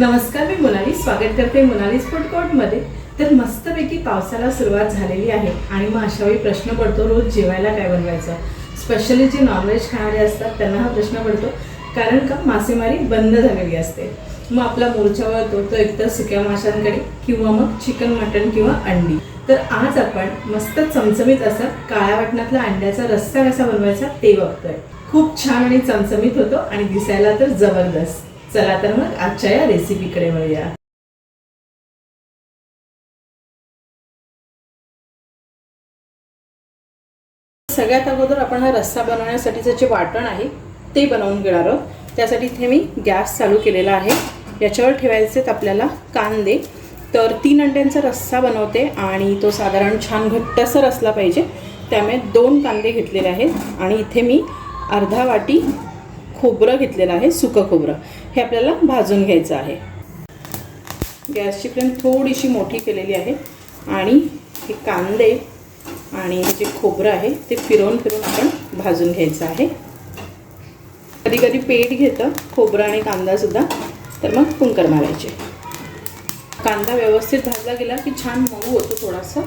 नमस्कार मी मोनाली स्वागत करते मोनालीज फूड कोर्टमध्ये. तर मस्तपैकी पावसाला सुरुवात झालेली आहे आणि मग अशा वेळी प्रश्न पडतो रोज जेवायला काय बनवायचं? स्पेशली जे नॉनव्हेज खाणारे असतात त्यांना हा प्रश्न पडतो. कारण का? मासेमारी बंद झालेली असते. मग आपला मोर्चा वळतो तो एकतर सुक्या माशांकडे किंवा मग चिकन मटण किंवा अंडी. तर आज आपण मस्त चमचमीत असं काळ्या वाटणातला अंड्याचा रस्सा कसा बनवायचा ते बघतोय. खूप छान आणि चमचमीत होतो आणि दिसायला तर जबरदस्त. चला तर मग आजच्या या रेसिपीकडे वळूया. सगळ्यात अगोदर आपण हा रस्सा बनवण्यासाठीचं जे वाटण आहे ते बनवून घेणार आहोत. त्यासाठी इथे मी गॅस चालू केलेला आहे. याच्यावर ठेवायचे आहेत आपल्याला कांदे. तर तीन अंड्यांचा रस्सा बनवते आणि तो साधारण छान घट्टसर असला पाहिजे. त्यामुळे दोन कांदे घेतलेले आहेत आणि इथे मी अर्धा वाटी खोबरं घेतलेलं आहे सुकं खोबरं. हे आपल्याला भाजून घ्यायचं आहे. गॅसची फ्लेम थोडीशी मोठी केलेली आहे आणि हे कांदे आणि हे जे खोबरं आहे ते फिरवून फिरवून आपण भाजून घ्यायचं आहे. कधी कधी पेट घेतं खोबरं आणि कांदासुद्धा तर मग कुंकर मारायचे. कांदा व्यवस्थित भाजला गेला की छान मऊ होतो थोडासा.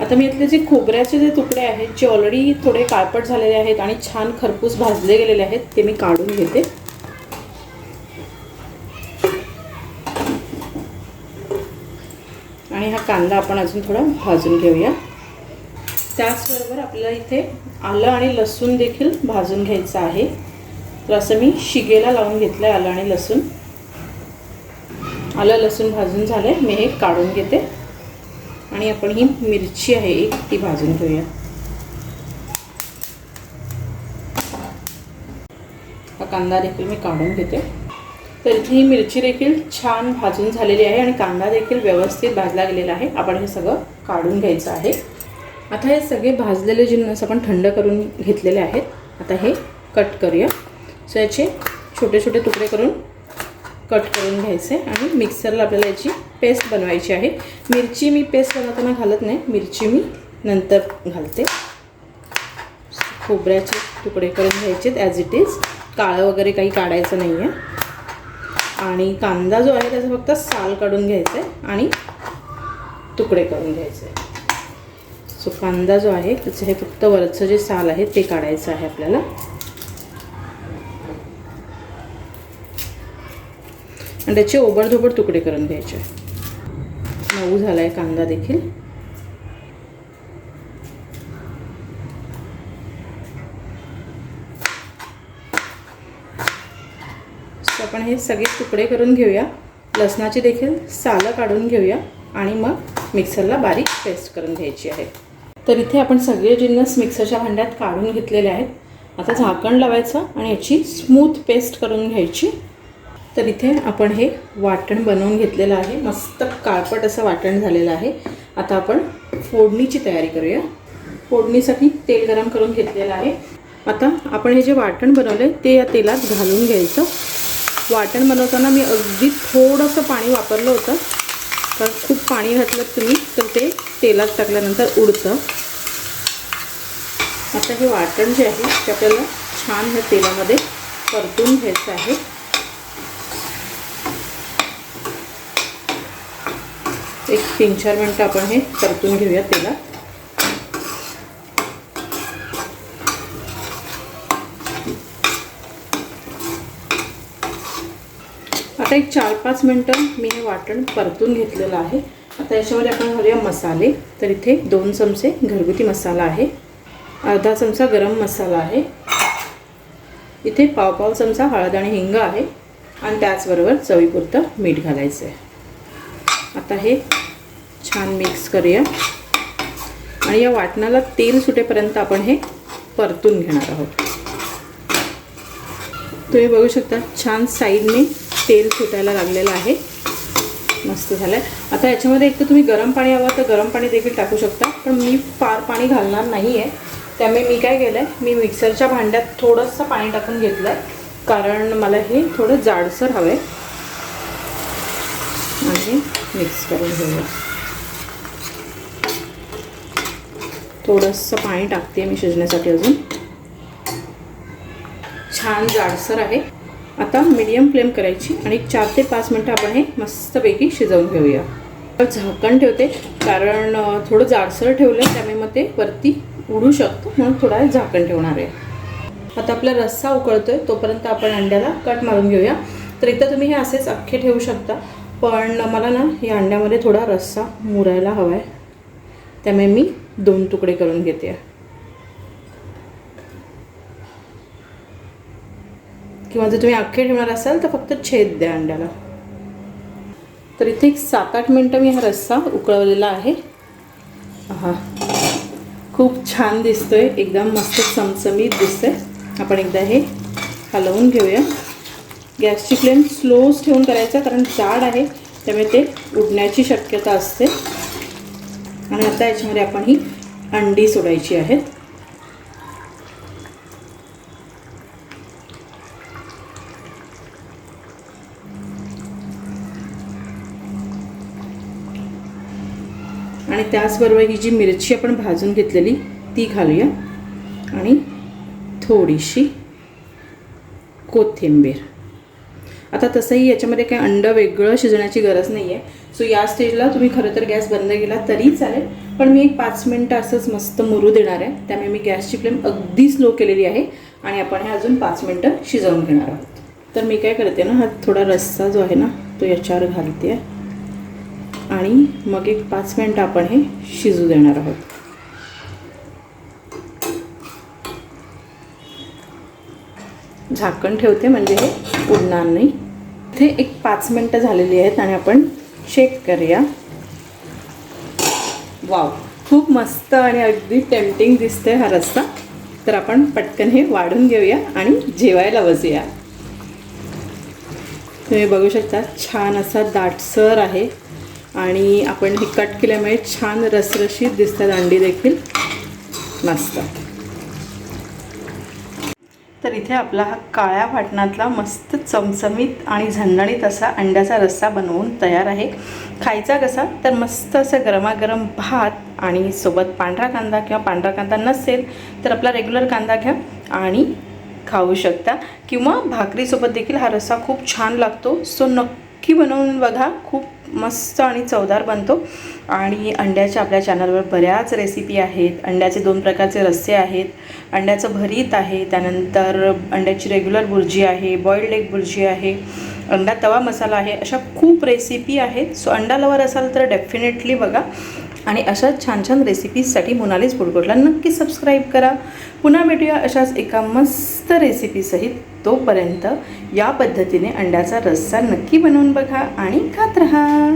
आता मी इथले जे खोबऱ्याचे जे तुकडे आहेत जे ऑलरेडी थोडे काळपट झालेले आहेत आणि छान खरपूस भाजले गेलेले आहेत ते मी काढून घेते. आणि हा कांदा आपण अजून थोडा भाजून घेऊया. त्याचबरोबर आपल्याला इथे आलं आणि लसूण देखील भाजून घ्यायचं आहे. तर असं मी शिगेला लावून घेतलं आहे आलं आणि लसूण. आलं लसूण भाजून झालं मी हे काढून घेते. आणि आपण ही मिरची आहे एक ती भाजून घेऊया. हा कांदा देखील मी काढून घेते. तर इथे ही मिरची देखील छान भाजून झालेली आहे आणि कांदा देखील व्यवस्थित भाजला गेलेला आहे. आपण हे सगळं काढून घ्यायचं आहे. आता हे सगळे भाजलेले जिन्नस आपण थंड करून घेतलेले आहेत. आता हे कट करूया. सो याचे छोटे छोटे तुकडे करून कट करून घ्यायचे आणि मिक्सरला आपल्याला याची पेस्ट बनवायची आहे. मिरची मी पेस्ट बनवताना घालत नाही. मिरची मी नंतर घालते. खोबऱ्याचे तुकडे करून घ्यायचे ॲज इट इज काळं वगैरे काही काढायचं नाही आहे आणि कांदा जो आहे त्याचा फक्त साल काढून घ्यायचं आहे आणि तुकडे करून घ्यायचे सो कांदा जो आहे त्याचं हे फक्त वरचं जे साल आहे ते काढायचं आहे आपल्याला. आणि त्याचे ओबडधोबड तुकडे करून घ्यायचे मऊ झाला आहे कांदा देखील. आपण हे सगळे तुकडे करून घेऊया. लसणाची देखील सालं काढून घेऊया आणि मग मिक्सरला बारीक पेस्ट करून घ्यायची आहे. तर इथे आपण सगळे जिन्नस मिक्सरच्या भांड्यात काढून घेतलेले आहेत. आता झाकण लावायचं आणि याची स्मूथ पेस्ट करून घ्यायची. तर इथे आपण हे वाटण बनवून घेतलेलं आहे. मस्त काळपट असं वाटण झालेलं आहे. आता आपण फोडणीची तयारी करूया. फोडणीसाठी तेल गरम करून घेतलेलं आहे. आता आपण हे जे वाटण बनवलं आहे ते या तेलात घालून घ्यायचं. वाटण बनवताना मी अगदी थोडंसं पाणी वापरलं होतं. तर खूप पाणी घातलं तुम्ही तर ते तेलात टाकल्यानंतर उडतं. आता हे वाटण जे आहे ते आपल्याला छान ह्या तेलामध्ये परतून घ्यायचं आहे. एक तीन चार मिनटं आपण हे परतून घेऊया तेला आता एक चार पाच मिनटं मी हे वाटण परतून घेतलेलं आहे. आता याच्यामध्ये आपण घालूया मसाले. तर इथे दोन चमचे घरगुती मसाला आहे. अर्धा चमचा गरम मसाला आहे. इथे पाव पाव चमचा हळद आणि हिंग आहे. आणि त्याचबरोबर चवीपुरतं मीठ घालायचं आहे आता हे छान मिक्स करूया. आणि या वाटणाला तेल सुटेपर्यंत आपण हे परतून घेणार आहोत. तुम्ही बघू शकता छान साईडने तेल सुटायला लागलेलं आहे. मस्त झालं आहे आता याच्यामध्ये एक तर तुम्ही गरम पाणी हवं तर गरम पाणी देखील टाकू शकता पण मी फार पाणी घालणार नाही आहे त्यामुळे मी काय केलं आहे मी मिक्सरच्या भांड्यात थोडंसं पाणी टाकून घेतलं आहे कारण मला हे थोडं जाडसर हवं आहे आणि मिक्स करून घेऊया. थोडंसं पाणी टाकते मी शिजण्यासाठी अजून. छान जाडसर आहे. आता मीडियम फ्लेम करायची आणि चार ते पाच मिनटं आपण हे मस्तपैकी शिजवून घेऊया. तर झाकण ठेवते कारण थोडं जाडसर ठेवलं त्यामुळे मग ते वरती उडू शकतो म्हणून थोडा वेळ झाकण ठेवणार आहे. आता आपला रस्सा उकळतोय तोपर्यंत आपण अंड्याला कट मारून घेऊया. तर इथं तुम्ही हे असेच अख्खे ठेवू शकता. पण मला ना या अंड्यामध्ये थोडा रस्सा मुरायला हवा आहे त्यामुळे मी दोन तुकडे करून घेते. किंवा जर तुम्ही अख्खे ठेवणार असाल तर फक्त छेद द्या अंड्याला. तर इथे एक सात आठ मिनटं मी हा रस्सा उकळवलेला आहे. हा खूप छान दिसतोय. एकदम मस्त चमचमीत दिसतंय. आपण एकदा हे हलवून घेऊया. गॅसची फ्लेम स्लोच ठेवून करायचा कारण जाड आहे त्यामुळे ते उडण्याची शक्यता असते. आणि आता याच्यामध्ये आपण ही अंडी सोडायची आहेत. आणि त्याचबरोबर ही जी मिरची आपण भाजून घेतलेली ती घालूया. आणि थोडीशी कोथिंबीर. आता तसंही याच्यामध्ये काही अंड वेगळं शिजण्याची गरज नाही आहे सो या स्टेजला तुम्ही खरं तर गॅस बंद केला तरी चालेल. पण मी एक पाच मिनटं असंच मस्त मुरू देणार आहे. त्यामुळे मी गॅसची फ्लेम अगदी स्लो केलेली आहे आणि आपण हे अजून पाच मिनटं शिजवून घेणार आहोत. तर मी काय करते ना हा थोडा रस्सा जो आहे ना तो याच्यावर घालते. आणि मग एक पाच मिनटं आपण हे शिजू देणार आहोत. झाकण ठेवते म्हणजे हे उडणार नाही. इथे एक पाच मिनटं झालेली आहेत आणि आपण चेक करूया. वाव खूप मस्त आणि अगदी टेम्पटिंग दिसते हा रस्ता. तर आपण पटकन हे वाढून घेऊया आणि जेवायला बसूया. तुम्ही बघू शकता छान असा दाटसर आहे. आणि आपण हे कट केल्यामुळे छान रसरशीत दिसतात अंडी देखील. मस्त. तर इथे आपला हा काळ्या वाटणातला मस्त चमचमीत आणि झणझणीत असा अंड्याचा रस्सा बनवून तयार आहे. खायचा कसा? तर मस्त असं गरमागरम भात आणि सोबत पांढरा कांदा किंवा पांढरा कांदा नसेल तर आपला रेग्युलर कांदा घ्या आणि खाऊ शकता. किंवा भाकरीसोबत देखील हा रस्सा खूप छान लागतो. सो नक्की बनवून बघा खूप मस्त आणि चवदार बनतो. आणि अंड्याच्या आपल्या चॅनलवर बऱ्याच रेसिपी आहेत. अंड्याचे दोन प्रकारचे रस्से आहेत. अंड्याचं भरीत आहे त्यानंतर अंड्याची रेग्युलर बुर्जी आहे बॉईल्ड एग बुर्जी आहे अंडा तवा मसाला आहे अशा खूप रेसिपी आहेत. सो अंडा लवर असाल तर डेफिनेटली बघा. आणि अशाच छान छान रेसिपीजसाठी मोनालीज फूडकोर्टला नक्की सबस्क्राईब करा. पुन्हा भेटूया अशाच एका मस्त रेसिपीसहित तोपर्यंत या पद्धतीने अंड्याचा रस्सा नक्की बनवून बघा आणि खात राहा.